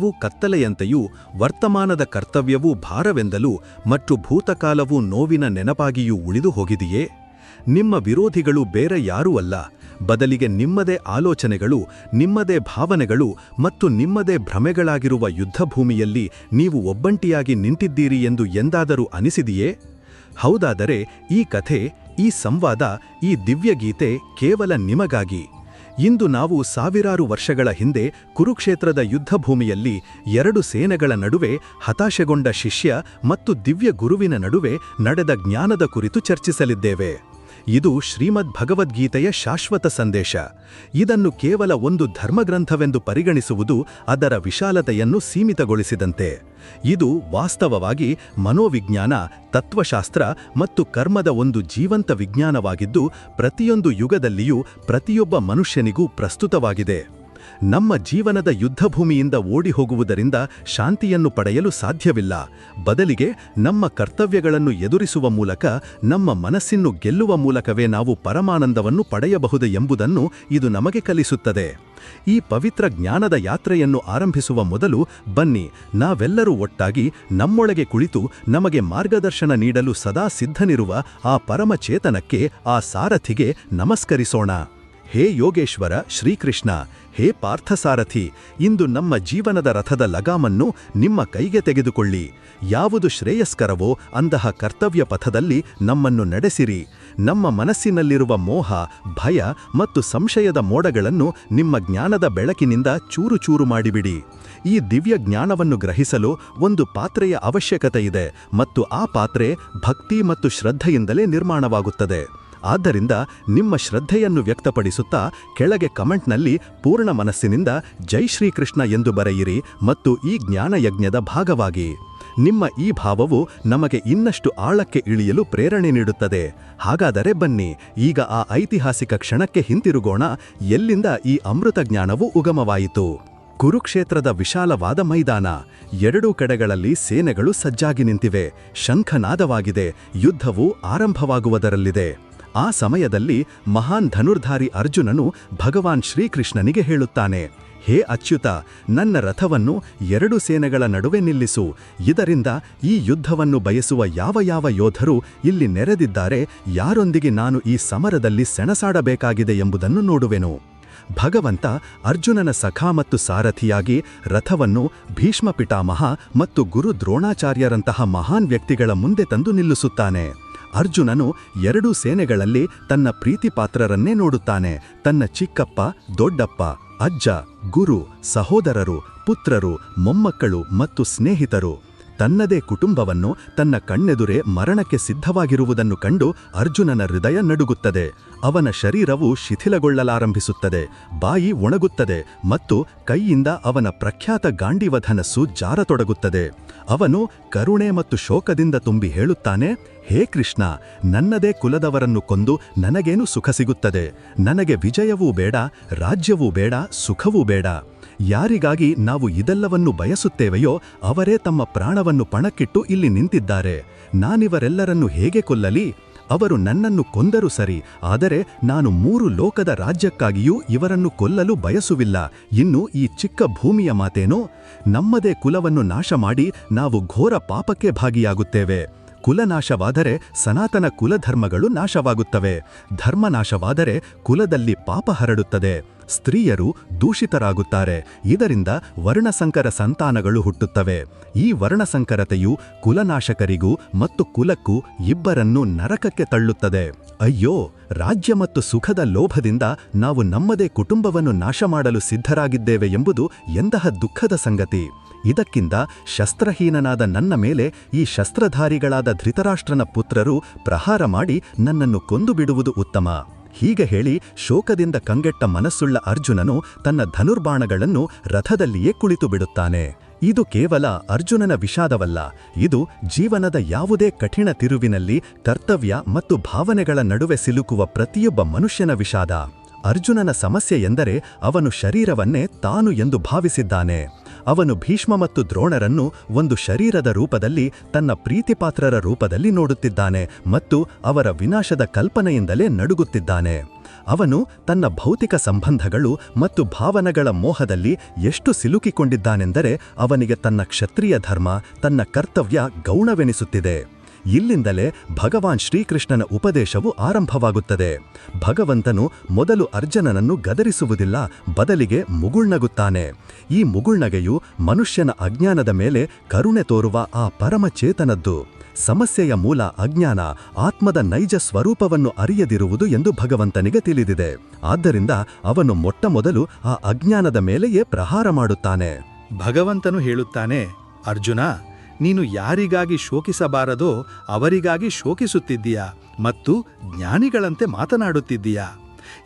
ವು ಕತ್ತಲೆಯಂತೆಯೂ ವರ್ತಮಾನದ ಕರ್ತವ್ಯವೂ ಭಾರವೆಂದಲೂ ಮತ್ತು ಭೂತಕಾಲವು ನೋವಿನ ನೆನಪಾಗಿಯೂ ಉಳಿದು ಹೋಗಿದೆಯೇ? ನಿಮ್ಮ ವಿರೋಧಿಗಳು ಬೇರೆ ಯಾರೂ ಅಲ್ಲ. ಬದಲಿಗೆ ನಿಮ್ಮದೇ ಆಲೋಚನೆಗಳು, ನಿಮ್ಮದೇ ಭಾವನೆಗಳು ಮತ್ತು ನಿಮ್ಮದೇ ಭ್ರಮೆಗಳಾಗಿರುವ ಯುದ್ಧಭೂಮಿಯಲ್ಲಿ ನೀವು ಒಬ್ಬಂಟಿಯಾಗಿ ನಿಂತಿದ್ದೀರಿ ಎಂದು ಎಂದಾದರೂ ಅನಿಸಿದೆಯೇ? ಹೌದಾದರೆ ಈ ಕಥೆ, ಈ ಸಂವಾದ, ಈ ದಿವ್ಯಗೀತೆ ಕೇವಲ ನಿಮಗಾಗಿ. ಇಂದು ನಾವು ಸಾವಿರಾರು ವರ್ಷಗಳ ಹಿಂದೆ ಕುರುಕ್ಷೇತ್ರದ ಯುದ್ಧಭೂಮಿಯಲ್ಲಿ ಎರಡು ಸೇನೆಗಳ ನಡುವೆ ಹತಾಶೆಗೊಂಡ ಶಿಷ್ಯ ಮತ್ತು ದಿವ್ಯ ಗುರುವಿನ ನಡುವೆ ನಡೆದ ಜ್ಞಾನದ ಕುರಿತು ಚರ್ಚಿಸಲಿದ್ದೇವೆ. ಇದು ಶ್ರೀಮದ್ ಭಗವದ್ಗೀತೆಯ ಶಾಶ್ವತ ಸಂದೇಶ. ಇದನ್ನು ಕೇವಲ ಒಂದು ಧರ್ಮಗ್ರಂಥವೆಂದು ಪರಿಗಣಿಸುವುದು ಅದರ ವಿಶಾಲತೆಯನ್ನು ಸೀಮಿತಗೊಳಿಸಿದಂತೆ. ಇದು ವಾಸ್ತವವಾಗಿ ಮನೋವಿಜ್ಞಾನ, ತತ್ವಶಾಸ್ತ್ರ ಮತ್ತು ಕರ್ಮದ ಒಂದು ಜೀವಂತ ವಿಜ್ಞಾನವಾಗಿದ್ದು, ಪ್ರತಿಯೊಂದು ಯುಗದಲ್ಲಿಯೂ ಪ್ರತಿಯೊಬ್ಬ ಮನುಷ್ಯನಿಗೂ ಪ್ರಸ್ತುತವಾಗಿದೆ. ನಮ್ಮ ಜೀವನದ ಯುದ್ಧಭೂಮಿಯಿಂದ ಓಡಿ ಹೋಗುವುದರಿಂದ ಶಾಂತಿಯನ್ನು ಪಡೆಯಲು ಸಾಧ್ಯವಿಲ್ಲ. ಬದಲಿಗೆ ನಮ್ಮ ಕರ್ತವ್ಯಗಳನ್ನು ಎದುರಿಸುವ ಮೂಲಕ ನಮ್ಮ ಮನಸ್ಸಿನ್ನು ಗೆಲ್ಲುವ ಮೂಲಕವೇ ನಾವು ಪರಮಾನಂದವನ್ನು ಪಡೆಯಬಹುದು ಎಂಬುದನ್ನು ಇದು ನಮಗೆ ಕಲಿಸುತ್ತದೆ. ಈ ಪವಿತ್ರ ಜ್ಞಾನದ ಯಾತ್ರೆಯನ್ನು ಆರಂಭಿಸುವ ಮೊದಲು ಬನ್ನಿ, ನಾವೆಲ್ಲರೂ ಒಟ್ಟಾಗಿ ನಮ್ಮೊಳಗೆ ಕುಳಿತು ನಮಗೆ ಮಾರ್ಗದರ್ಶನ ನೀಡಲು ಸದಾ ಸಿದ್ಧನಿರುವ ಆ ಪರಮಚೇತನಕ್ಕೆ, ಆ ಸಾರಥಿಗೆ ನಮಸ್ಕರಿಸೋಣ. ಹೇ ಯೋಗೇಶ್ವರ, ಶ್ರೀಕೃಷ್ಣ, ಹೇ ಪಾರ್ಥಸಾರಥಿ, ಇಂದು ನಮ್ಮ ಜೀವನದ ರಥದ ಲಗಾಮನ್ನು ನಿಮ್ಮ ಕೈಗೆ ತೆಗೆದುಕೊಳ್ಳಿ. ಯಾವುದು ಶ್ರೇಯಸ್ಕರವೋ ಅಂತಹ ಕರ್ತವ್ಯ ಪಥದಲ್ಲಿ ನಮ್ಮನ್ನು ನಡೆಸಿರಿ. ನಮ್ಮ ಮನಸ್ಸಿನಲ್ಲಿರುವ ಮೋಹ, ಭಯ ಮತ್ತು ಸಂಶಯದ ಮೋಡಗಳನ್ನು ನಿಮ್ಮ ಜ್ಞಾನದ ಬೆಳಕಿನಿಂದ ಚೂರು ಚೂರು ಮಾಡಿಬಿಡಿ. ಈ ದಿವ್ಯ ಜ್ಞಾನವನ್ನು ಗ್ರಹಿಸಲು ಒಂದು ಪಾತ್ರೆಯ ಅವಶ್ಯಕತೆ ಇದೆ ಮತ್ತು ಆ ಪಾತ್ರೆ ಭಕ್ತಿ ಮತ್ತು ಶ್ರದ್ಧೆಯಿಂದಲೇ ನಿರ್ಮಾಣವಾಗುತ್ತದೆ. ಆದ್ದರಿಂದ ನಿಮ್ಮ ಶ್ರದ್ಧೆಯನ್ನು ವ್ಯಕ್ತಪಡಿಸುತ್ತಾ ಕೆಳಗೆ ಕಮೆಂಟ್ನಲ್ಲಿ ಪೂರ್ಣ ಮನಸ್ಸಿನಿಂದ ಜೈ ಶ್ರೀಕೃಷ್ಣ ಎಂದು ಬರೆಯಿರಿ ಮತ್ತು ಈ ಜ್ಞಾನಯಜ್ಞದ ಭಾಗವಾಗಿ. ನಿಮ್ಮ ಈ ಭಾವವು ನಮಗೆ ಇನ್ನಷ್ಟು ಆಳಕ್ಕೆ ಇಳಿಯಲು ಪ್ರೇರಣೆ ನೀಡುತ್ತದೆ. ಹಾಗಾದರೆ ಬನ್ನಿ, ಈಗ ಆ ಐತಿಹಾಸಿಕ ಕ್ಷಣಕ್ಕೆ ಹಿಂತಿರುಗೋಣ. ಎಲ್ಲಿಂದ ಈ ಅಮೃತ ಜ್ಞಾನವು ಉಗಮವಾಯಿತು? ಕುರುಕ್ಷೇತ್ರದ ವಿಶಾಲವಾದ ಮೈದಾನ. ಎರಡೂ ಕಡೆಗಳಲ್ಲಿ ಸೇನೆಗಳು ಸಜ್ಜಾಗಿ ನಿಂತಿವೆ. ಶಂಖನಾದವಾಗಿದೆ. ಯುದ್ಧವು ಆರಂಭವಾಗುವುದರಲ್ಲಿದೆ. ಆ ಸಮಯದಲ್ಲಿ ಮಹಾನ್ ಧನುರ್ಧಾರಿ ಅರ್ಜುನನು ಭಗವಾನ್ ಶ್ರೀಕೃಷ್ಣನಿಗೆ ಹೇಳುತ್ತಾನೆ, ಹೇ ಅಚ್ಯುತ, ನನ್ನ ರಥವನ್ನು ಎರಡು ಸೇನೆಗಳ ನಡುವೆ ನಿಲ್ಲಿಸು. ಇದರಿಂದ ಈ ಯುದ್ಧವನ್ನು ಬಯಸುವ ಯಾವ ಯಾವ ಯೋಧರು ಇಲ್ಲಿ ನೆರೆದಿದ್ದಾರೆ, ಯಾರೊಂದಿಗೆ ನಾನು ಈ ಸಮರದಲ್ಲಿ ಸೆಣಸಾಡಬೇಕಾಗಿದೆ ಎಂಬುದನ್ನು ನೋಡುವೆನು. ಭಗವಂತ ಅರ್ಜುನನ ಸಖಾ ಮತ್ತು ಸಾರಥಿಯಾಗಿ ರಥವನ್ನು ಭೀಷ್ಮ ಪಿತಾಮಹ ಮತ್ತು ಗುರು ದ್ರೋಣಾಚಾರ್ಯರಂತಹ ಮಹಾನ್ ವ್ಯಕ್ತಿಗಳ ಮುಂದೆ ತಂದು ನಿಲ್ಲಿಸುತ್ತಾನೆ. ಅರ್ಜುನನು ಎರಡು ಸೇನೆಗಳಲ್ಲಿ ತನ್ನ ಪ್ರೀತಿಪಾತ್ರರನ್ನೇ ನೋಡುತ್ತಾನೆ. ತನ್ನ ಚಿಕ್ಕಪ್ಪ, ದೊಡ್ಡಪ್ಪ, ಅಜ್ಜ, ಗುರು, ಸಹೋದರರು, ಪುತ್ರರು, ಮೊಮ್ಮಕ್ಕಳು ಮತ್ತು ಸ್ನೇಹಿತರು. ತನ್ನದೇ ಕುಟುಂಬವನ್ನು ತನ್ನ ಕಣ್ಣೆದುರೇ ಮರಣಕ್ಕೆ ಸಿದ್ಧವಾಗಿರುವುದನ್ನು ಕಂಡು ಅರ್ಜುನನ ಹೃದಯ ನಡುಗುತ್ತದೆ. ಅವನ ಶರೀರವು ಶಿಥಿಲಗೊಳ್ಳಲಾರಂಭಿಸುತ್ತದೆ, ಬಾಯಿ ಒಣಗುತ್ತದೆ ಮತ್ತು ಕೈಯಿಂದ ಅವನ ಪ್ರಖ್ಯಾತ ಗಾಂಡಿವಧನಸ್ಸು ಜಾರತೊಡಗುತ್ತದೆ ಅವನು ಕರುಣೆ ಮತ್ತು ಶೋಕದಿಂದ ತುಂಬಿ ಹೇಳುತ್ತಾನೆ ಹೇ ಕೃಷ್ಣ, ನನ್ನದೇ ಕುಲದವರನ್ನು ಕೊಂದು ನನಗೇನು ಸುಖ ಸಿಗುತ್ತದೆ? ನನಗೆ ವಿಜಯವೂ ಬೇಡ, ರಾಜ್ಯವೂ ಬೇಡ, ಸುಖವೂ ಬೇಡ. ಯಾರಿಗಾಗಿ ನಾವು ಇದೆಲ್ಲವನ್ನು ಬಯಸುತ್ತೇವೆಯೋ ಅವರೇ ತಮ್ಮ ಪ್ರಾಣವನ್ನು ಪಣಕ್ಕಿಟ್ಟು ಇಲ್ಲಿ ನಿಂತಿದ್ದಾರೆ. ನಾನಿವರೆಲ್ಲರನ್ನು ಹೇಗೆ ಕೊಲ್ಲಲಿ? ಅವರು ನನ್ನನ್ನು ಕೊಂದರು ಸರಿ, ಆದರೆ ನಾನು ಮೂರು ಲೋಕದ ರಾಜ್ಯಕ್ಕಾಗಿಯೂ ಇವರನ್ನು ಕೊಲ್ಲಲು ಬಯಸುವಿಲ್ಲ. ಇನ್ನು ಈ ಚಿಕ್ಕ ಭೂಮಿಯ ಮಾತೇನೋ? ನಮ್ಮದೇ ಕುಲವನ್ನು ನಾಶ ಮಾಡಿ ನಾವು ಘೋರ ಪಾಪಕ್ಕೆ ಭಾಗಿಯಾಗುತ್ತೇವೆ. ಕುಲನಾಶವಾದರೆ ಸನಾತನ ಕುಲಧರ್ಮಗಳು ನಾಶವಾಗುತ್ತವೆ. ಧರ್ಮನಾಶವಾದರೆ ಕುಲದಲ್ಲಿ ಪಾಪ ಹರಡುತ್ತದೆ. ಸ್ತ್ರೀಯರು ದೂಷಿತರಾಗುತ್ತಾರೆ. ಇದರಿಂದ ವರ್ಣಸಂಕರ ಸಂತಾನಗಳು ಹುಟ್ಟುತ್ತವೆ. ಈ ವರ್ಣಸಂಕರತೆಯು ಕುಲನಾಶಕರಿಗೂ ಮತ್ತು ಕುಲಕ್ಕೂ ಇಬ್ಬರನ್ನೂ ನರಕಕ್ಕೆ ತಳ್ಳುತ್ತದೆ. ಅಯ್ಯೋ, ರಾಜ್ಯ ಮತ್ತು ಸುಖದ ಲೋಭದಿಂದ ನಾವು ನಮ್ಮದೇ ಕುಟುಂಬವನ್ನು ನಾಶ ಮಾಡಲು ಸಿದ್ಧರಾಗಿದ್ದೇವೆ ಎಂಬುದು ಎಂತಹ ದುಃಖದ ಸಂಗತಿ. ಇದಕ್ಕಿಂತ ಶಸ್ತ್ರಹೀನನಾದ ನನ್ನ ಮೇಲೆ ಈ ಶಸ್ತ್ರಧಾರಿಗಳಾದ ಧೃತರಾಷ್ಟ್ರನ ಪುತ್ರರು ಪ್ರಹಾರ ಮಾಡಿ ನನ್ನನ್ನು ಕೊಂದು ಬಿಡುವುದು ಉತ್ತಮ. ಹೀಗೆ ಹೇಳಿ ಶೋಕದಿಂದ ಕಂಗೆಟ್ಟ ಮನಸ್ಸುಳ್ಳ ಅರ್ಜುನನು ತನ್ನ ಧನುರ್ಬಾಣಗಳನ್ನು ರಥದಲ್ಲಿಯೇ ಕುಳಿತು ಬಿಡುತ್ತಾನೆ. ಇದು ಕೇವಲ ಅರ್ಜುನನ ವಿಷಾದವಲ್ಲ, ಇದು ಜೀವನದ ಯಾವುದೇ ಕಠಿಣ ತಿರುವಿನಲ್ಲಿ ಕರ್ತವ್ಯ ಮತ್ತು ಭಾವನೆಗಳ ನಡುವೆ ಸಿಲುಕುವ ಪ್ರತಿಯೊಬ್ಬ ಮನುಷ್ಯನ ವಿಷಾದ. ಅರ್ಜುನನ ಸಮಸ್ಯೆ ಎಂದರೆ ಅವನು ಶರೀರವನ್ನೇ ತಾನು ಎಂದು ಭಾವಿಸಿದ್ದಾನೆ. ಅವನು ಭೀಷ್ಮ ಮತ್ತು ದ್ರೋಣರನ್ನು ಒಂದು ಶರೀರದ ರೂಪದಲ್ಲಿ ತನ್ನ ಪ್ರೀತಿಪಾತ್ರರ ರೂಪದಲ್ಲಿ ನೋಡುತ್ತಿದ್ದಾನೆ ಮತ್ತು ಅವರ ವಿನಾಶದ ಕಲ್ಪನೆಯಿಂದಲೇ ನಡುಗುತ್ತಿದ್ದಾನೆ. ಅವನು ತನ್ನ ಭೌತಿಕ ಸಂಬಂಧಗಳು ಮತ್ತು ಭಾವನೆಗಳ ಮೋಹದಲ್ಲಿ ಎಷ್ಟು ಸಿಲುಕಿಕೊಂಡಿದ್ದಾನೆಂದರೆ ಅವನಿಗೆ ತನ್ನ ಕ್ಷತ್ರಿಯ ಧರ್ಮ, ತನ್ನ ಕರ್ತವ್ಯ ಗೌಣವೆನಿಸುತ್ತಿದೆ. ಇಲ್ಲಿಂದಲೇ ಭಗವಾನ್ ಶ್ರೀಕೃಷ್ಣನ ಉಪದೇಶವು ಆರಂಭವಾಗುತ್ತದೆ. ಭಗವಂತನು ಮೊದಲು ಅರ್ಜುನನನ್ನು ಗದರಿಸುವುದಿಲ್ಲ, ಬದಲಿಗೆ ಮುಗುಳ್ನಗುತ್ತಾನೆ ಈ ಮುಗುಳ್ನಗೆಯು ಮನುಷ್ಯನ ಅಜ್ಞಾನದ ಮೇಲೆ ಕರುಣೆ ತೋರುವ ಆ ಪರಮಚೇತನದ್ದು ಸಮಸ್ಯೆಯ ಮೂಲ ಅಜ್ಞಾನ ಆತ್ಮದ ನೈಜ ಸ್ವರೂಪವನ್ನು ಅರಿಯದಿರುವುದು ಎಂದು ಭಗವಂತನಿಗೆ ತಿಳಿದಿದೆ. ಆದ್ದರಿಂದ ಅವನು ಮೊಟ್ಟಮೊದಲು ಆ ಅಜ್ಞಾನದ ಮೇಲೆಯೇ ಪ್ರಹಾರ ಮಾಡುತ್ತಾನೆ. ಭಗವಂತನು ಹೇಳುತ್ತಾನೆ, ಅರ್ಜುನ ನೀನು ಯಾರಿಗಾಗಿ ಶೋಕಿಸಬಾರದೋ ಅವರಿಗಾಗಿ ಶೋಕಿಸುತ್ತಿದ್ದೀಯಾ ಮತ್ತು ಜ್ಞಾನಿಗಳಂತೆ ಮಾತನಾಡುತ್ತಿದ್ದೀಯಾ?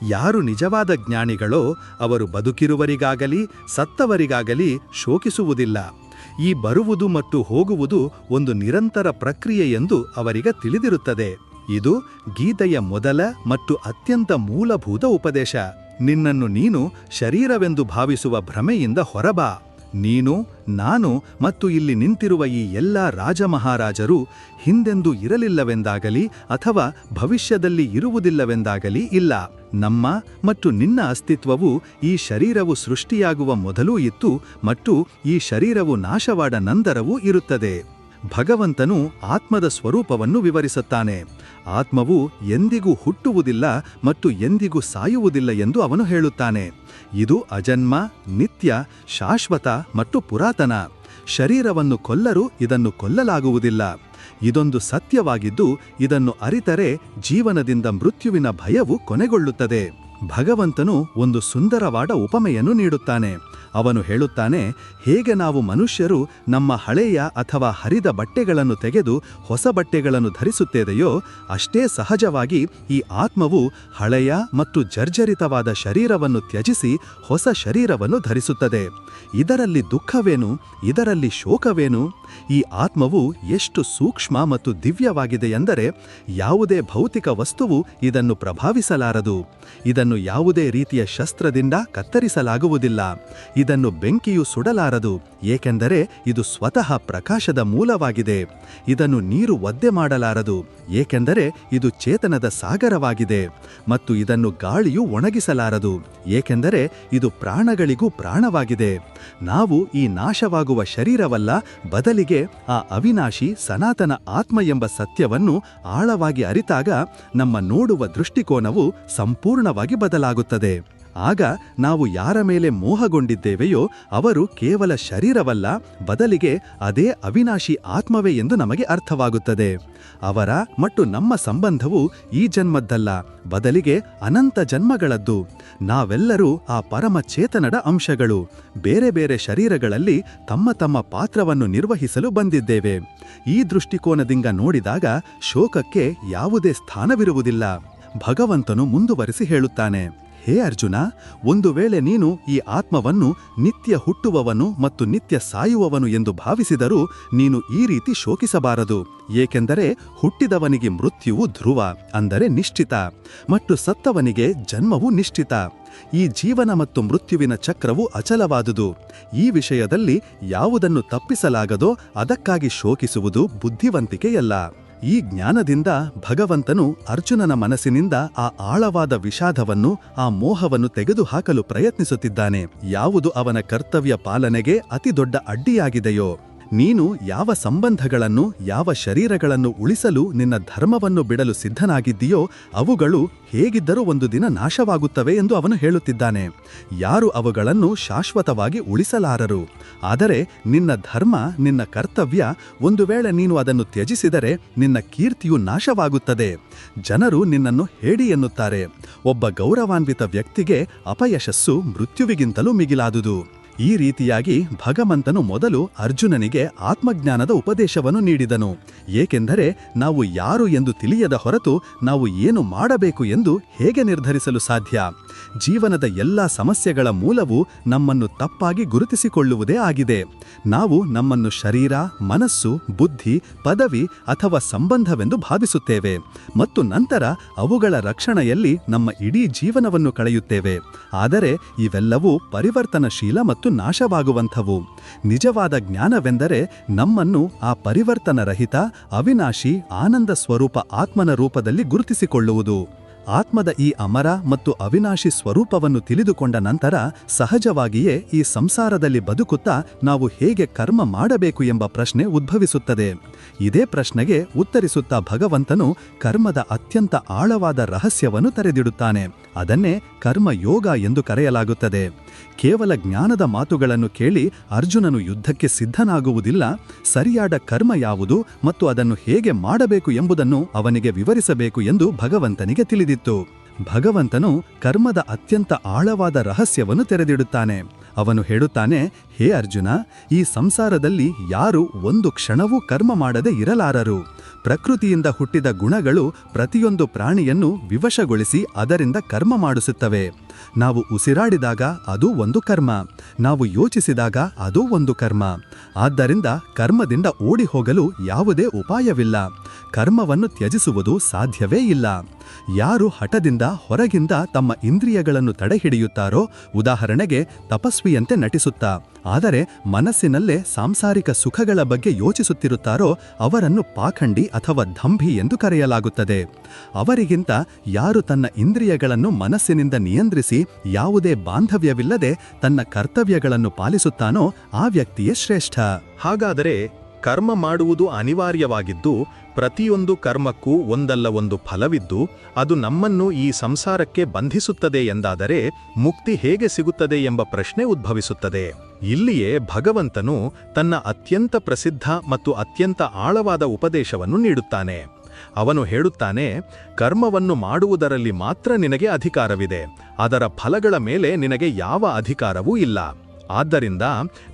ಯಾರು ನಿಜವಾದ ಜ್ಞಾನಿಗಳೋ ಅವರು ಬದುಕಿರುವರಿಗಾಗಲಿ ಸತ್ತವರಿಗಾಗಲಿ ಶೋಕಿಸುವುದಿಲ್ಲ. ಈ ಬರುವುದು ಮತ್ತು ಹೋಗುವುದು ಒಂದು ನಿರಂತರ ಪ್ರಕ್ರಿಯೆ ಎಂದು ಅವರಿಗೆ ತಿಳಿದಿರುತ್ತದೆ. ಇದು ಗೀತೆಯ ಮೊದಲ ಮತ್ತು ಅತ್ಯಂತ ಮೂಲಭೂತ ಉಪದೇಶ. ನಿನ್ನನ್ನು ನೀನು ಶರೀರವೆಂದು ಭಾವಿಸುವ ಭ್ರಮೆಯಿಂದ ಹೊರಬಾ. ನೀನು, ನಾನು ಮತ್ತು ಇಲ್ಲಿ ನಿಂತಿರುವ ಈ ಎಲ್ಲ ರಾಜಮಹಾರಾಜರು ಹಿಂದೆಂದು ಇರಲಿಲ್ಲವೆಂದಾಗಲಿ ಅಥವಾ ಭವಿಷ್ಯದಲ್ಲಿ ಇರುವುದಿಲ್ಲವೆಂದಾಗಲಿ ಇಲ್ಲ. ನಮ್ಮ ಮತ್ತು ನಿನ್ನ ಅಸ್ತಿತ್ವವು ಈ ಶರೀರವು ಸೃಷ್ಟಿಯಾಗುವ ಮೊದಲೂ ಇತ್ತು ಮತ್ತು ಈ ಶರೀರವು ನಾಶವಾದ ನಂತರವೂ ಇರುತ್ತದೆ. ಭಗವಂತನು ಆತ್ಮದ ಸ್ವರೂಪವನ್ನು ವಿವರಿಸುತ್ತಾನೆ. ಆತ್ಮವು ಎಂದಿಗೂ ಹುಟ್ಟುವುದಿಲ್ಲ ಮತ್ತು ಎಂದಿಗೂ ಸಾಯುವುದಿಲ್ಲ ಎಂದು ಅವನು ಹೇಳುತ್ತಾನೆ. ಇದು ಅಜನ್ಮ, ನಿತ್ಯ, ಶಾಶ್ವತ ಮತ್ತು ಪುರಾತನ. ಶರೀರವನ್ನು ಕೊಲ್ಲರೂ ಇದನ್ನು ಕೊಲ್ಲಲಾಗುವುದಿಲ್ಲ. ಇದೊಂದು ಸತ್ಯವಾಗಿದ್ದು ಇದನ್ನು ಅರಿತರೆ ಜೀವನದಿಂದ ಮೃತ್ಯುವಿನ ಭಯವು ಕೊನೆಗೊಳ್ಳುತ್ತದೆ. ಭಗವಂತನು ಒಂದು ಸುಂದರವಾದ ಉಪಮೆಯನ್ನು ನೀಡುತ್ತಾನೆ. ಅವನು ಹೇಳುತ್ತಾನೆ, ಹೇಗೆ ನಾವು ಮನುಷ್ಯರು ನಮ್ಮ ಹಳೆಯ ಅಥವಾ ಹರಿದ ಬಟ್ಟೆಗಳನ್ನು ತೆಗೆದು ಹೊಸ ಬಟ್ಟೆಗಳನ್ನು ಧರಿಸುತ್ತೇವೆಯೋ, ಅಷ್ಟೇ ಸಹಜವಾಗಿ ಈ ಆತ್ಮವು ಹಳೆಯ ಮತ್ತು ಜರ್ಜರಿತವಾದ ಶರೀರವನ್ನು ತ್ಯಜಿಸಿ ಹೊಸ ಶರೀರವನ್ನು ಧರಿಸುತ್ತದೆ. ಇದರಲ್ಲಿ ದುಃಖವೇನು? ಇದರಲ್ಲಿ ಶೋಕವೇನು? ಈ ಆತ್ಮವು ಎಷ್ಟು ಸೂಕ್ಷ್ಮ ಮತ್ತು ದಿವ್ಯವಾಗಿದೆ ಎಂದರೆ, ಯಾವುದೇ ಭೌತಿಕ ವಸ್ತುವು ಇದನ್ನು ಪ್ರಭಾವಿಸಲಾರದು. ಇದನ್ನು ಯಾವುದೇ ರೀತಿಯ ಶಸ್ತ್ರದಿಂದ ಕತ್ತರಿಸಲಾಗುವುದಿಲ್ಲ. ಇದನ್ನು ಬೆಂಕಿಯು ಸುಡಲಾರದು. ಏಕೆಂದರೆ ಇದು ಸ್ವತಃ ಪ್ರಕಾಶದ ಮೂಲವಾಗಿದೆ. ಇದನ್ನು ನೀರು ಒದ್ದೆ ಮಾಡಲಾರದು. ಏಕೆಂದರೆ ಇದು ಚೇತನದ ಸಾಗರವಾಗಿದೆ ಮತ್ತು ಇದನ್ನು ಗಾಳಿಯು ಒಣಗಿಸಲಾರದು. ಏಕೆಂದರೆ ಇದು ಪ್ರಾಣಗಳಿಗೂ ಪ್ರಾಣವಾಗಿದೆ. ನಾವು ಈ ನಾಶವಾಗುವ ಶರೀರವಲ್ಲ, ಬದಲಿಗೆ ಆ ಅವಿನಾಶಿ ಸನಾತನ ಆತ್ಮ ಎಂಬ ಸತ್ಯವನ್ನು ಆಳವಾಗಿ ಅರಿತಾಗ ನಮ್ಮ ನೋಡುವ ದೃಷ್ಟಿಕೋನವು ಸಂಪೂರ್ಣವಾಗಿ ಬದಲಾಗುತ್ತದೆ. ಆಗ ನಾವು ಯಾರ ಮೇಲೆ ಮೋಹಗೊಂಡಿದ್ದೇವೆಯೋ ಅವರು ಕೇವಲ ಶರೀರವಲ್ಲ, ಬದಲಿಗೆ ಅದೇ ಅವಿನಾಶಿ ಆತ್ಮವೇ ಎಂದು ನಮಗೆ ಅರ್ಥವಾಗುತ್ತದೆ. ಅವರ ಮತ್ತು ನಮ್ಮ ಸಂಬಂಧವು ಈ ಜನ್ಮದ್ದಲ್ಲ, ಬದಲಿಗೆ ಅನಂತ ಜನ್ಮಗಳದ್ದು. ನಾವೆಲ್ಲರೂ ಆ ಪರಮ ಚೇತನದ ಅಂಶಗಳು. ಬೇರೆ ಬೇರೆ ಶರೀರಗಳಲ್ಲಿ ತಮ್ಮ ತಮ್ಮ ಪಾತ್ರವನ್ನು ನಿರ್ವಹಿಸಲು ಬಂದಿದ್ದೇವೆ. ಈ ದೃಷ್ಟಿಕೋನದಿಂದ ನೋಡಿದಾಗ ಶೋಕಕ್ಕೆ ಯಾವುದೇ ಸ್ಥಾನವಿರುವುದಿಲ್ಲ. ಭಗವಂತನು ಮುಂದುವರಿಸಿ ಹೇಳುತ್ತಾನೆ. ಹೇ ಅರ್ಜುನ, ಒಂದು ವೇಳೆ ನೀನು ಈ ಆತ್ಮವನ್ನು ನಿತ್ಯ ಹುಟ್ಟುವವನು ಮತ್ತು ನಿತ್ಯ ಸಾಯುವವನು ಎಂದು ಭಾವಿಸಿದರೂ ನೀನು ಈ ರೀತಿ ಶೋಕಿಸಬಾರದು. ಏಕೆಂದರೆ ಹುಟ್ಟಿದವನಿಗೆ ಮೃತ್ಯುವು ಧ್ರುವ, ಅಂದರೆ ನಿಶ್ಚಿತ, ಮತ್ತು ಸತ್ತವನಿಗೆ ಜನ್ಮವು ನಿಶ್ಚಿತ. ಈ ಜೀವನ ಮತ್ತು ಮೃತ್ಯುವಿನ ಚಕ್ರವು ಅಚಲವಾದುದು. ಈ ವಿಷಯದಲ್ಲಿ ಯಾವುದನ್ನು ತಪ್ಪಿಸಲಾಗದೋ ಅದಕ್ಕಾಗಿ ಶೋಕಿಸುವುದು ಬುದ್ಧಿವಂತಿಕೆಯಲ್ಲ. ಈ ಜ್ಞಾನದಿಂದ ಭಗವಂತನು ಅರ್ಜುನನ ಮನಸ್ಸಿನಿಂದ ಆ ಆಳವಾದ ವಿಷಾದವನ್ನು, ಆ ಮೋಹವನ್ನು ತೆಗೆದುಹಾಕಲು ಪ್ರಯತ್ನಿಸುತ್ತಿದ್ದಾನೆ. ಯಾವುದು ಅವನ ಕರ್ತವ್ಯ ಪಾಲನೆಗೆ ಅತಿದೊಡ್ಡ ಅಡ್ಡಿಯಾಗಿದೆಯೋ ನೀನು ಯಾವ ಸಂಬಂಧಗಳನ್ನು, ಯಾವ ಶರೀರಗಳನ್ನು ಉಳಿಸಲು ನಿನ್ನ ಧರ್ಮವನ್ನು ಬಿಡಲು ಸಿದ್ಧನಾಗಿದ್ದೀಯೋ, ಅವುಗಳು ಹೇಗಿದ್ದರೂ ಒಂದು ದಿನ ನಾಶವಾಗುತ್ತವೆ ಎಂದು ಅವನು ಹೇಳುತ್ತಿದ್ದಾನೆ. ಯಾರು ಅವುಗಳನ್ನು ಶಾಶ್ವತವಾಗಿ ಉಳಿಸಲಾರರು? ಆದರೆ ನಿನ್ನ ಧರ್ಮ, ನಿನ್ನ ಕರ್ತವ್ಯ, ಒಂದು ವೇಳೆ ನೀನು ಅದನ್ನು ತ್ಯಜಿಸಿದರೆ ನಿನ್ನ ಕೀರ್ತಿಯು ನಾಶವಾಗುತ್ತದೆ. ಜನರು ನಿನ್ನನ್ನು ಹೇಡಿ ಎನ್ನುತ್ತಾರೆ. ಒಬ್ಬ ಗೌರವಾನ್ವಿತ ವ್ಯಕ್ತಿಗೆ ಅಪಯಶಸ್ಸು ಮೃತ್ಯುವಿಗಿಂತಲೂ ಮಿಗಿಲಾದುದು. ಈ ರೀತಿಯಾಗಿ ಭಗವಂತನು ಮೊದಲು ಅರ್ಜುನನಿಗೆ ಆತ್ಮಜ್ಞಾನದ ಉಪದೇಶವನ್ನು ನೀಡಿದನು. ಏಕೆಂದರೆ ನಾವು ಯಾರು ಎಂದು ತಿಳಿಯದ ಹೊರತು ನಾವು ಏನು ಮಾಡಬೇಕು ಎಂದು ಹೇಗೆ ನಿರ್ಧರಿಸಲು ಸಾಧ್ಯ? ಜೀವನದ ಎಲ್ಲ ಸಮಸ್ಯೆಗಳ ಮೂಲವು ನಮ್ಮನ್ನು ತಪ್ಪಾಗಿ ಗುರುತಿಸಿಕೊಳ್ಳುವುದೇ ಆಗಿದೆ. ನಾವು ನಮ್ಮನ್ನು ಶರೀರ, ಮನಸ್ಸು, ಬುದ್ಧಿ, ಪದವಿ ಅಥವಾ ಸಂಬಂಧವೆಂದು ಭಾವಿಸುತ್ತೇವೆ ಮತ್ತು ನಂತರ ಅವುಗಳ ರಕ್ಷಣೆಯಲ್ಲಿ ನಮ್ಮ ಇಡೀ ಜೀವನವನ್ನು ಕಳೆಯುತ್ತೇವೆ. ಆದರೆ ಇವೆಲ್ಲವೂ ಪರಿವರ್ತನಶೀಲ ಮತ್ತು ನಾಶವಾಗುವಂಥವು. ನಿಜವಾದ ಜ್ಞಾನವೆಂದರೆ ನಮ್ಮನ್ನು ಆ ಪರಿವರ್ತನರಹಿತ, ಅವಿನಾಶಿ, ಆನಂದ ಸ್ವರೂಪ ಆತ್ಮನ ರೂಪದಲ್ಲಿ ಗುರುತಿಸಿಕೊಳ್ಳುವುದು. ಆತ್ಮದ ಈ ಅಮರ ಮತ್ತು ಅವಿನಾಶಿ ಸ್ವರೂಪವನ್ನು ತಿಳಿದುಕೊಂಡ ನಂತರ ಸಹಜವಾಗಿಯೇ ಈ ಸಂಸಾರದಲ್ಲಿ ಬದುಕುತ್ತಾ ನಾವು ಹೇಗೆ ಕರ್ಮ ಮಾಡಬೇಕು ಎಂಬ ಪ್ರಶ್ನೆ ಉದ್ಭವಿಸುತ್ತದೆ. ಇದೇ ಪ್ರಶ್ನೆಗೆ ಉತ್ತರಿಸುತ್ತಾ ಭಗವಂತನು ಕರ್ಮದ ಅತ್ಯಂತ ಆಳವಾದ ರಹಸ್ಯವನ್ನು ತೆರೆದಿಡುತ್ತಾನೆ. ಅದನ್ನೇ ಕರ್ಮಯೋಗ ಎಂದು ಕರೆಯಲಾಗುತ್ತದೆ. ಕೇವಲ ಜ್ಞಾನದ ಮಾತುಗಳನ್ನು ಕೇಳಿ ಅರ್ಜುನನು ಯುದ್ಧಕ್ಕೆ ಸಿದ್ಧನಾಗುವುದಿಲ್ಲ, ಸರಿಯಾದ ಕರ್ಮ ಯಾವುದು ಮತ್ತು ಅದನ್ನು ಹೇಗೆ ಮಾಡಬೇಕು ಎಂಬುದನ್ನು ಅವನಿಗೆ ವಿವರಿಸಬೇಕು ಎಂದು ಭಗವಂತನಿಗೆ ತಿಳಿದಿತ್ತು. ಭಗವಂತನು ಕರ್ಮದ ಅತ್ಯಂತ ಆಳವಾದ ರಹಸ್ಯವನ್ನು ತೆರೆದಿಡುತ್ತಾನೆ. ಅವನು ಹೇಳುತ್ತಾನೆ ಹೇ ಅರ್ಜುನ, ಈ ಸಂಸಾರದಲ್ಲಿ ಯಾರು ಒಂದು ಕ್ಷಣವೂ ಕರ್ಮ ಮಾಡದೆ ಇರಲಾರರು. ಪ್ರಕೃತಿಯಿಂದ ಹುಟ್ಟಿದ ಗುಣಗಳು ಪ್ರತಿಯೊಂದು ಪ್ರಾಣಿಯನ್ನು ವಿವಶಗೊಳಿಸಿ ಅದರಿಂದ ಕರ್ಮ ಮಾಡಿಸುತ್ತವೆ. ನಾವು ಉಸಿರಾಡಿದಾಗ ಅದು ಒಂದು ಕರ್ಮ, ನಾವು ಯೋಚಿಸಿದಾಗ ಅದು ಒಂದು ಕರ್ಮ. ಆದ್ದರಿಂದ ಕರ್ಮದಿಂದ ಓಡಿ ಹೋಗಲು ಯಾವುದೇ ಉಪಾಯವಿಲ್ಲ. ಕರ್ಮವನ್ನು ತ್ಯಜಿಸುವುದು ಸಾಧ್ಯವೇ ಇಲ್ಲ. ಯಾರು ಹಠದಿಂದ ಹೊರಗಿಂದ ತಮ್ಮ ಇಂದ್ರಿಯಗಳನ್ನು ತಡೆಹಿಡಿಯುತ್ತಾರೋ, ಉದಾಹರಣೆಗೆ ತಪಸ್ವಿಯಂತೆ ನಟಿಸುತ್ತಾ ಆದರೆ ಮನಸ್ಸಿನಲ್ಲೇ ಸಾಂಸಾರಿಕ ಸುಖಗಳ ಬಗ್ಗೆ ಯೋಚಿಸುತ್ತಿರುತ್ತಾರೋ ಅವರನ್ನು ಪಾಖಂಡಿ ಅಥವಾ ಧಂಭಿ ಎಂದು ಕರೆಯಲಾಗುತ್ತದೆ. ಅವರಿಗಿಂತ ಯಾರು ತನ್ನ ಇಂದ್ರಿಯಗಳನ್ನು ಮನಸ್ಸಿನಿಂದ ನಿಯಂತ್ರಿಸಿ ಯಾವುದೇ ಬಾಂಧವ್ಯವಿಲ್ಲದೆ ತನ್ನ ಕರ್ತವ್ಯಗಳನ್ನು ಪಾಲಿಸುತ್ತಾನೋ ಆ ವ್ಯಕ್ತಿಯೇ ಶ್ರೇಷ್ಠ. ಹಾಗಾದರೆ ಕರ್ಮ ಮಾಡುವುದು ಅನಿವಾರ್ಯವಾಗಿದ್ದು, ಪ್ರತಿಯೊಂದು ಕರ್ಮಕ್ಕೂ ಒಂದಲ್ಲ ಒಂದು ಫಲವಿದ್ದು, ಅದು ನಮ್ಮನ್ನು ಈ ಸಂಸಾರಕ್ಕೆ ಬಂಧಿಸುತ್ತದೆ ಎಂದಾದರೆ ಮುಕ್ತಿ ಹೇಗೆ ಸಿಗುತ್ತದೆ ಎಂಬ ಪ್ರಶ್ನೆ ಉದ್ಭವಿಸುತ್ತದೆ. ಇಲ್ಲಿಯೇ ಭಗವಂತನು ತನ್ನ ಅತ್ಯಂತ ಪ್ರಸಿದ್ಧ ಮತ್ತು ಅತ್ಯಂತ ಆಳವಾದ ಉಪದೇಶವನ್ನು ನೀಡುತ್ತಾನೆ. ಅವನು ಹೇಳುತ್ತಾನೆ, ಕರ್ಮವನ್ನು ಮಾಡುವುದರಲ್ಲಿ ಮಾತ್ರ ನಿನಗೆ ಅಧಿಕಾರವಿದೆ. ಅದರ ಫಲಗಳ ಮೇಲೆ ನಿನಗೆ ಯಾವ ಅಧಿಕಾರವೂ ಇಲ್ಲ. ಆದ್ದರಿಂದ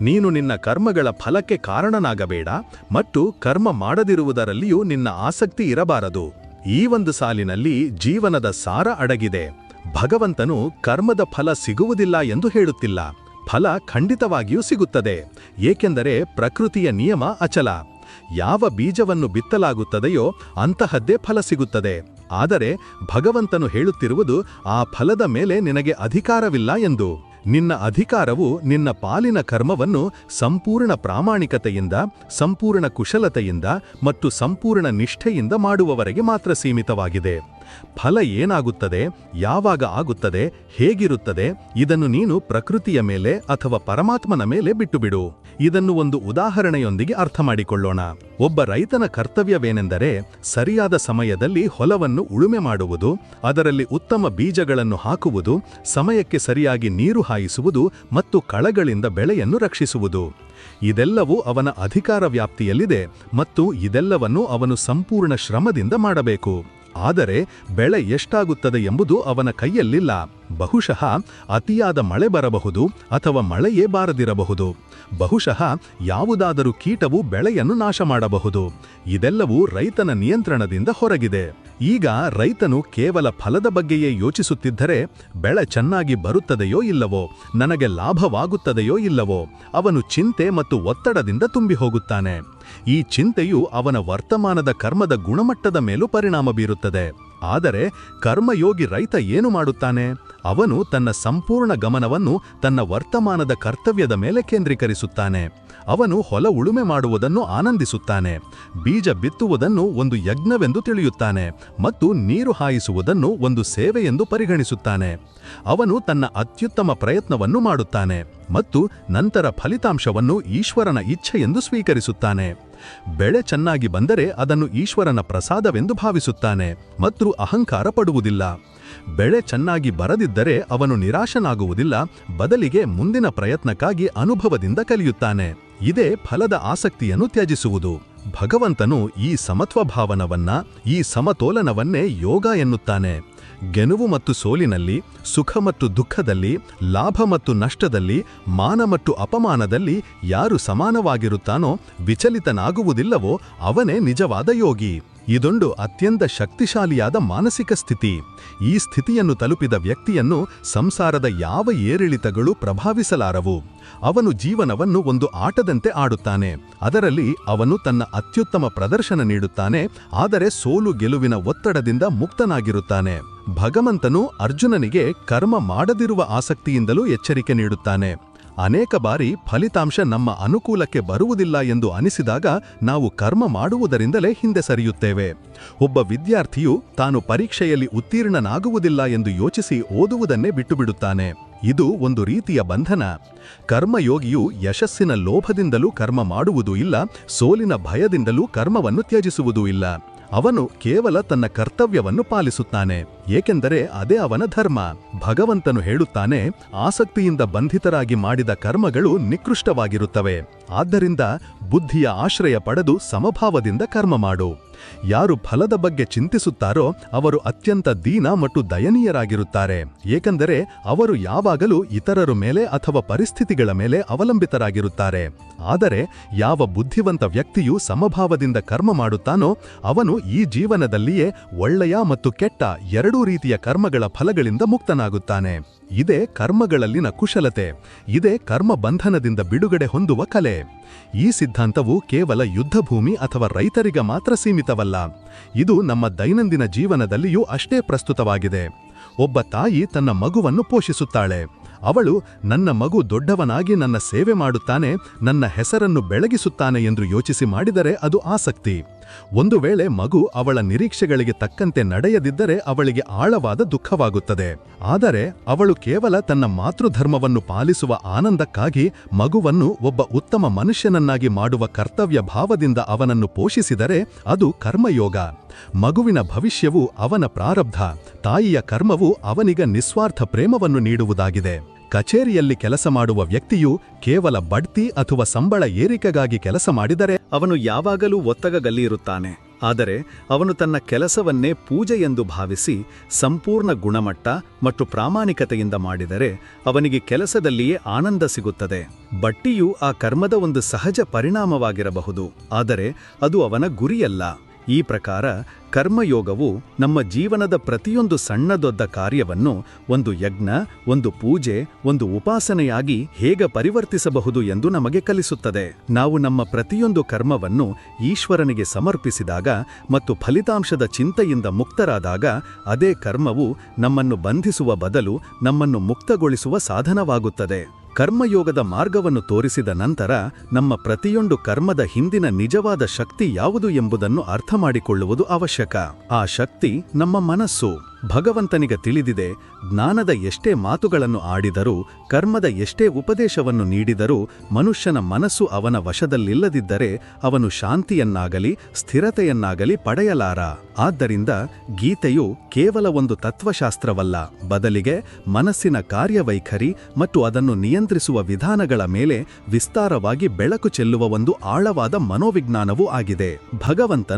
ನೀನು ನಿನ್ನ ಕರ್ಮಗಳ ಫಲಕ್ಕೆ ಕಾರಣನಾಗಬೇಡ ಮತ್ತು ಕರ್ಮ ಮಾಡದಿರುವುದರಲ್ಲಿಯೂ ನಿನ್ನ ಆಸಕ್ತಿ ಇರಬಾರದು. ಈ ಒಂದು ಸಾಲಿನಲ್ಲಿ ಜೀವನದ ಸಾರ ಅಡಗಿದೆ. ಭಗವಂತನು ಕರ್ಮದ ಫಲ ಸಿಗುವುದಿಲ್ಲ ಎಂದು ಹೇಳುತ್ತಿಲ್ಲ. ಫಲ ಖಂಡಿತವಾಗಿಯೂ ಸಿಗುತ್ತದೆ. ಏಕೆಂದರೆ ಪ್ರಕೃತಿಯ ನಿಯಮ ಅಚಲ. ಯಾವ ಬೀಜವನ್ನು ಬಿತ್ತಲಾಗುತ್ತದೆಯೋ ಅಂತಹದ್ದೇ ಫಲ ಸಿಗುತ್ತದೆ. ಆದರೆ ಭಗವಂತನು ಹೇಳುತ್ತಿರುವುದು ಆ ಫಲದ ಮೇಲೆ ನಿನಗೆ ಅಧಿಕಾರವಿಲ್ಲ ಎಂದು. ನಿನ್ನ ಅಧಿಕಾರವು ನಿನ್ನ ಪಾಲಿನ ಕರ್ಮವನ್ನು ಸಂಪೂರ್ಣ ಪ್ರಾಮಾಣಿಕತೆಯಿಂದ, ಸಂಪೂರ್ಣ ಕುಶಲತೆಯಿಂದ ಮತ್ತು ಸಂಪೂರ್ಣ ನಿಷ್ಠೆಯಿಂದ ಮಾಡುವವರೆಗೆ ಮಾತ್ರ ಸೀಮಿತವಾಗಿದೆ. ಫಲ ಏನಾಗುತ್ತದೆ, ಯಾವಾಗ ಆಗುತ್ತದೆ, ಹೇಗಿರುತ್ತದೆ, ಇದನ್ನು ನೀನು ಪ್ರಕೃತಿಯ ಮೇಲೆ ಅಥವಾ ಪರಮಾತ್ಮನ ಮೇಲೆ ಬಿಟ್ಟುಬಿಡು. ಇದನ್ನು ಒಂದು ಉದಾಹರಣೆಯೊಂದಿಗೆ ಅರ್ಥ ಮಾಡಿಕೊಳ್ಳೋಣ ಒಬ್ಬ ರೈತನ ಕರ್ತವ್ಯವೇನೆಂದರೆ ಸರಿಯಾದ ಸಮಯದಲ್ಲಿ ಹೊಲವನ್ನು ಉಳುಮೆ ಮಾಡುವುದು, ಅದರಲ್ಲಿ ಉತ್ತಮ ಬೀಜಗಳನ್ನು ಹಾಕುವುದು, ಸಮಯಕ್ಕೆ ಸರಿಯಾಗಿ ನೀರು ಹಾಯಿಸುವುದು ಮತ್ತು ಕಳಗಳಿಂದ ಬೆಳೆಯನ್ನು ರಕ್ಷಿಸುವುದು. ಇದೆಲ್ಲವೂ ಅವನ ಅಧಿಕಾರ ವ್ಯಾಪ್ತಿಯಲ್ಲಿದೆ ಮತ್ತು ಇದೆಲ್ಲವನ್ನು ಅವನು ಸಂಪೂರ್ಣ ಶ್ರಮದಿಂದ ಮಾಡಬೇಕು. ಆದರೆ ಬೆಳೆ ಎಷ್ಟಾಗುತ್ತದೆ ಎಂಬುದು ಅವನ ಕೈಯಲ್ಲಿಲ್ಲ. ಬಹುಶಃ ಅತಿಯಾದ ಮಳೆ ಬರಬಹುದು ಅಥವಾ ಮಳೆಯೇ ಬಾರದಿರಬಹುದು. ಬಹುಶಃ ಯಾವುದಾದರೂ ಕೀಟವು ಬೆಳೆಯನ್ನು ನಾಶ ಮಾಡಬಹುದು ಇದೆಲ್ಲವೂ ರೈತನ ನಿಯಂತ್ರಣದಿಂದ ಹೊರಗಿದೆ. ಈಗ ರೈತನು ಕೇವಲ ಫಲದ ಬಗ್ಗೆಯೇ ಯೋಚಿಸುತ್ತಿದ್ದರೆ ಬೆಳೆ ಚೆನ್ನಾಗಿ ಬರುತ್ತದೆಯೋ ಇಲ್ಲವೋ, ನನಗೆ ಲಾಭವಾಗುತ್ತದೆಯೋ ಇಲ್ಲವೋ, ಅವನು ಚಿಂತೆ ಮತ್ತು ಒತ್ತಡದಿಂದ ತುಂಬಿ ಹೋಗುತ್ತಾನೆ ಈ ಚಿಂತೆಯು ಅವನ ವರ್ತಮಾನದ ಕರ್ಮದ ಗುಣಮಟ್ಟದ ಮೇಲೂ ಪರಿಣಾಮ ಬೀರುತ್ತದೆ. ಆದರೆ ಕರ್ಮಯೋಗಿ ರೈತ ಏನು ಮಾಡುತ್ತಾನೆ? ಅವನು ತನ್ನ ಸಂಪೂರ್ಣ ಗಮನವನ್ನು ತನ್ನ ವರ್ತಮಾನದ ಕರ್ತವ್ಯದ ಮೇಲೆ ಕೇಂದ್ರೀಕರಿಸುತ್ತಾನೆ. ಅವನು ಹೊಲ ಉಳುಮೆ ಮಾಡುವುದನ್ನು ಆನಂದಿಸುತ್ತಾನೆ, ಬೀಜ ಬಿತ್ತುವುದನ್ನು ಒಂದು ಯಜ್ಞವೆಂದು ತಿಳಿಯುತ್ತಾನೆ ಮತ್ತು ನೀರು ಹಾಯಿಸುವುದನ್ನು ಒಂದು ಸೇವೆಯೆಂದು ಪರಿಗಣಿಸುತ್ತಾನೆ. ಅವನು ತನ್ನ ಅತ್ಯುತ್ತಮ ಪ್ರಯತ್ನವನ್ನು ಮಾಡುತ್ತಾನೆ ಮತ್ತು ನಂತರ ಫಲಿತಾಂಶವನ್ನು ಈಶ್ವರನ ಇಚ್ಛೆಯೆಂದು ಸ್ವೀಕರಿಸುತ್ತಾನೆ. ಬೆಳೆ ಚೆನ್ನಾಗಿ ಬಂದರೆ ಅದನ್ನು ಈಶ್ವರನ ಪ್ರಸಾದವೆಂದು ಭಾವಿಸುತ್ತಾನೆ ಮತ್ತು ಅಹಂಕಾರ ಪಡುವುದಿಲ್ಲ. ಬೆಳೆ ಚೆನ್ನಾಗಿ ಬರದಿದ್ದರೆ ಅವನು ನಿರಾಶನಾಗುವುದಿಲ್ಲ, ಬದಲಿಗೆ ಮುಂದಿನ ಪ್ರಯತ್ನಕ್ಕಾಗಿ ಅನುಭವದಿಂದ ಕಲಿಯುತ್ತಾನೆ. ಇದೇ ಫಲದ ಆಸಕ್ತಿಯನ್ನು ತ್ಯಜಿಸುವುದು. ಭಗವಂತನು ಈ ಸಮತ್ವ ಭಾವನವನ್ನ ಈ ಸಮತೋಲನವನ್ನೇ ಯೋಗ ಎನ್ನುತ್ತಾನೆ. ಗೆನುವು ಮತ್ತು ಸೋಲಿನಲ್ಲಿ, ಸುಖ ಮತ್ತು ದುಃಖದಲ್ಲಿ, ಲಾಭ ಮತ್ತು ನಷ್ಟದಲ್ಲಿ, ಮಾನ ಮತ್ತು ಅಪಮಾನದಲ್ಲಿ ಯಾರು ಸಮಾನವಾಗಿರುತ್ತಾನೋ, ವಿಚಲಿತನಾಗುವುದಿಲ್ಲವೋ ಅವನೇ ನಿಜವಾದ ಯೋಗಿ. ಇದೊಂದು ಅತ್ಯಂತ ಶಕ್ತಿಶಾಲಿಯಾದ ಮಾನಸಿಕ ಸ್ಥಿತಿ. ಈ ಸ್ಥಿತಿಯನ್ನು ತಲುಪಿದ ವ್ಯಕ್ತಿಯನ್ನು ಸಂಸಾರದ ಯಾವ ಏರಿಳಿತಗಳು ಪ್ರಭಾವಿಸಲಾರವು. ಅವನು ಜೀವನವನ್ನು ಒಂದು ಆಟದಂತೆ ಆಡುತ್ತಾನೆ. ಅದರಲ್ಲಿ ಅವನು ತನ್ನ ಅತ್ಯುತ್ತಮ ಪ್ರದರ್ಶನ ನೀಡುತ್ತಾನೆ, ಆದರೆ ಸೋಲು ಗೆಲುವಿನ ಒತ್ತಡದಿಂದ ಮುಕ್ತನಾಗಿರುತ್ತಾನೆ. ಭಗವಂತನು ಅರ್ಜುನನಿಗೆ ಕರ್ಮ ಮಾಡದಿರುವ ಆಸಕ್ತಿಯಿಂದಲೂ ಎಚ್ಚರಿಕೆ ನೀಡುತ್ತಾನೆ. ಅನೇಕ ಬಾರಿ ಫಲಿತಾಂಶ ನಮ್ಮ ಅನುಕೂಲಕ್ಕೆ ಬರುವುದಿಲ್ಲ ಎಂದು ಅನಿಸಿದಾಗ ನಾವು ಕರ್ಮ ಮಾಡುವುದರಿಂದಲೇ ಹಿಂದೆ ಸರಿಯುತ್ತೇವೆ. ಒಬ್ಬ ವಿದ್ಯಾರ್ಥಿಯು ತಾನು ಪರೀಕ್ಷೆಯಲ್ಲಿ ಉತ್ತೀರ್ಣನಾಗುವುದಿಲ್ಲ ಎಂದು ಯೋಚಿಸಿ ಓದುವುದನ್ನೇ ಬಿಟ್ಟುಬಿಡುತ್ತಾನೆ. ಇದು ಒಂದು ರೀತಿಯ ಬಂಧನ. ಕರ್ಮಯೋಗಿಯು ಯಶಸ್ಸಿನ ಲೋಭದಿಂದಲೂ ಕರ್ಮ ಮಾಡುವುದೂ ಇಲ್ಲ, ಸೋಲಿನ ಭಯದಿಂದಲೂ ಕರ್ಮವನ್ನು ತ್ಯಜಿಸುವುದೂ ಇಲ್ಲ. ಅವನು ಕೇವಲ ತನ್ನ ಕರ್ತವ್ಯವನ್ನು ಪಾಲಿಸುತ್ತಾನೆ, ಏಕೆಂದರೆ ಅದೇ ಅವನ ಧರ್ಮ. ಭಗವಂತನು ಹೇಳುತ್ತಾನೆ, ಆಸಕ್ತಿಯಿಂದ ಬಂಧಿತರಾಗಿ ಮಾಡಿದ ಕರ್ಮಗಳು ನಿಕೃಷ್ಟವಾಗಿರುತ್ತವೆ. ಆದ್ದರಿಂದ ಬುದ್ಧಿಯ ಆಶ್ರಯ ಪಡೆದು ಸಮಭಾವದಿಂದ ಕರ್ಮ ಮಾಡು. ಯಾರು ಫಲದ ಬಗ್ಗೆ ಚಿಂತಿಸುತ್ತಾರೋ ಅವರು ಅತ್ಯಂತ ದೀನ ಮತ್ತು ದಯನೀಯರಾಗಿರುತ್ತಾರೆ. ಏಕೆಂದರೆ ಅವರು ಯಾವಾಗಲೂ ಇತರರ ಮೇಲೆ ಅಥವಾ ಪರಿಸ್ಥಿತಿಗಳ ಮೇಲೆ ಅವಲಂಬಿತರಾಗಿರುತ್ತಾರೆ. ಆದರೆ ಯಾವ ಬುದ್ಧಿವಂತ ವ್ಯಕ್ತಿಯು ಸಮಭಾವದಿಂದ ಕರ್ಮ ಮಾಡುತ್ತಾನೋ ಅವನು ಈ ಜೀವನದಲ್ಲಿಯೇ ಒಳ್ಳೆಯ ಮತ್ತು ಕೆಟ್ಟ ಎರಡೂ ರೀತಿಯ ಕರ್ಮಗಳ ಫಲಗಳಿಂದ ಮುಕ್ತನಾಗುತ್ತಾನೆ. ಇದೇ ಕರ್ಮಗಳಲ್ಲಿನ ಕುಶಲತೆ, ಇದೇ ಕರ್ಮ ಬಂಧನದಿಂದ ಬಿಡುಗಡೆ ಹೊಂದುವ ಕಲೆ. ಈ ಸಿದ್ಧಾಂತವು ಕೇವಲ ಯುದ್ಧಭೂಮಿ ಅಥವಾ ರೈತರಿಗೆ ಮಾತ್ರ ಸೀಮಿತವಲ್ಲ, ಇದು ನಮ್ಮ ದೈನಂದಿನ ಜೀವನದಲ್ಲಿಯೂ ಅಷ್ಟೇ ಪ್ರಸ್ತುತವಾಗಿದೆ. ಒಬ್ಬ ತಾಯಿ ತನ್ನ ಮಗುವನ್ನು ಪೋಷಿಸುತ್ತಾಳೆ, ಅವಳು ನನ್ನ ಮಗು ದೊಡ್ಡವನಾಗಿ ನನ್ನ ಸೇವೆ ಮಾಡುತ್ತಾನೆ, ನನ್ನ ಹೆಸರನ್ನು ಬೆಳಗಿಸುತ್ತಾನೆ ಎಂದು ಯೋಚಿಸಿ ಮಾಡಿದರೆ ಅದು ಆಸಕ್ತಿ. ಒಂದು ವೇಳೆ ಮಗು ಅವಳ ನಿರೀಕ್ಷೆಗಳಿಗೆ ತಕ್ಕಂತೆ ನಡೆಯದಿದ್ದರೆ ಅವಳಿಗೆ ಆಳವಾದ ದುಃಖವಾಗುತ್ತದೆ. ಆದರೆ ಅವಳು ಕೇವಲ ತನ್ನ ಮಾತೃಧರ್ಮವನ್ನು ಪಾಲಿಸುವ ಆನಂದಕ್ಕಾಗಿ ಮಗುವನ್ನು ಒಬ್ಬ ಉತ್ತಮ ಮನುಷ್ಯನನ್ನಾಗಿ ಮಾಡುವ ಕರ್ತವ್ಯ ಭಾವದಿಂದ ಅವನನ್ನು ಪೋಷಿಸಿದರೆ ಅದು ಕರ್ಮಯೋಗ. ಮಗುವಿನ ಭವಿಷ್ಯವು ಅವನ ಪ್ರಾರಬ್ಧ, ತಾಯಿಯ ಕರ್ಮವು ಅವನಿಗ ನಿಸ್ವಾರ್ಥ ಪ್ರೇಮವನ್ನು ನೀಡುವುದಾಗಿದೆ. ಕಚೇರಿಯಲ್ಲಿ ಕೆಲಸ ಮಾಡುವ ವ್ಯಕ್ತಿಯು ಕೇವಲ ಬಡ್ತಿ ಅಥವಾ ಸಂಬಳ ಏರಿಕೆಗಾಗಿ ಕೆಲಸ ಮಾಡಿದರೆ ಅವನು ಯಾವಾಗಲೂ ಒತ್ತಗಗಲ್ಲಿರುತ್ತಾನೆ. ಆದರೆ ಅವನು ತನ್ನ ಕೆಲಸವನ್ನೇ ಪೂಜೆ ಎಂದು ಭಾವಿಸಿ ಸಂಪೂರ್ಣ ಗುಣಮಟ್ಟ ಮತ್ತು ಪ್ರಾಮಾಣಿಕತೆಯಿಂದ ಮಾಡಿದರೆ ಅವನಿಗೆ ಕೆಲಸದಲ್ಲಿಯೇ ಆನಂದ ಸಿಗುತ್ತದೆ. ಬಟ್ಟಿಯು ಆ ಕರ್ಮದ ಒಂದು ಸಹಜ ಪರಿಣಾಮವಾಗಿರಬಹುದು, ಆದರೆ ಅದು ಅವನ ಗುರಿಯಲ್ಲ. ಈ ಪ್ರಕಾರ ಕರ್ಮಯೋಗವು ನಮ್ಮ ಜೀವನದ ಪ್ರತಿಯೊಂದು ಸಣ್ಣದೊದ್ದ ಕಾರ್ಯವನ್ನು ಒಂದು ಯಜ್ಞ, ಒಂದು ಪೂಜೆ, ಒಂದು ಉಪಾಸನೆಯಾಗಿ ಹೇಗೆ ಪರಿವರ್ತಿಸಬಹುದು ಎಂದು ನಮಗೆ ಕಲಿಸುತ್ತದೆ. ನಾವು ನಮ್ಮ ಪ್ರತಿಯೊಂದು ಕರ್ಮವನ್ನು ಈಶ್ವರನಿಗೆ ಸಮರ್ಪಿಸಿದಾಗ ಮತ್ತು ಫಲಿತಾಂಶದ ಚಿಂತೆಯಿಂದ ಮುಕ್ತರಾದಾಗ ಅದೇ ಕರ್ಮವು ನಮ್ಮನ್ನು ಬಂಧಿಸುವ ಬದಲು ನಮ್ಮನ್ನು ಮುಕ್ತಗೊಳಿಸುವ ಸಾಧನವಾಗುತ್ತದೆ. ಕರ್ಮಯೋಗದ ಮಾರ್ಗವನ್ನು ತೋರಿಸಿದ ನಂತರ ನಮ್ಮ ಪ್ರತಿಯೊಂದು ಕರ್ಮದ ಹಿಂದಿನ ನಿಜವಾದ ಶಕ್ತಿ ಯಾವುದು ಎಂಬುದನ್ನು ಅರ್ಥ ಮಾಡಿಕೊಳ್ಳುವುದು ಅವಶ್ಯಕ. ಆ ಶಕ್ತಿ ನಮ್ಮ ಮನಸ್ಸು. ಭಗವಂತನಿಗೆ ತಿಳಿದಿದೆ ಜ್ಞಾನದ ಎಷ್ಟೇ ಮಾತುಗಳನ್ನು ಆಡಿದರೂ, ಕರ್ಮದ ಎಷ್ಟೇ ಉಪದೇಶವನ್ನು ನೀಡಿದರೂ, ಮನುಷ್ಯನ ಮನಸ್ಸು ಅವನ ವಶದಲ್ಲಿಲ್ಲದಿದ್ದರೆ ಅವನು ಶಾಂತಿಯನ್ನಾಗಲಿ, ಸ್ಥಿರತೆಯನ್ನಾಗಲಿ ಪಡೆಯಲಾರ. ಆದ್ದರಿಂದ ಗೀತೆಯು ಕೇವಲ ಒಂದು ತತ್ವಶಾಸ್ತ್ರವಲ್ಲ, ಬದಲಿಗೆ ಮನಸ್ಸಿನ ಕಾರ್ಯವೈಖರಿ ಮತ್ತು ಅದನ್ನು ನಿಯಂತ್ರಿಸುವ ವಿಧಾನಗಳ ಮೇಲೆ ವಿಸ್ತಾರವಾಗಿ ಬೆಳಕು ಚೆಲ್ಲುವ ಒಂದು ಆಳವಾದ ಮನೋವಿಜ್ಞಾನವೂ ಆಗಿದೆ. ಭಗವಂತನು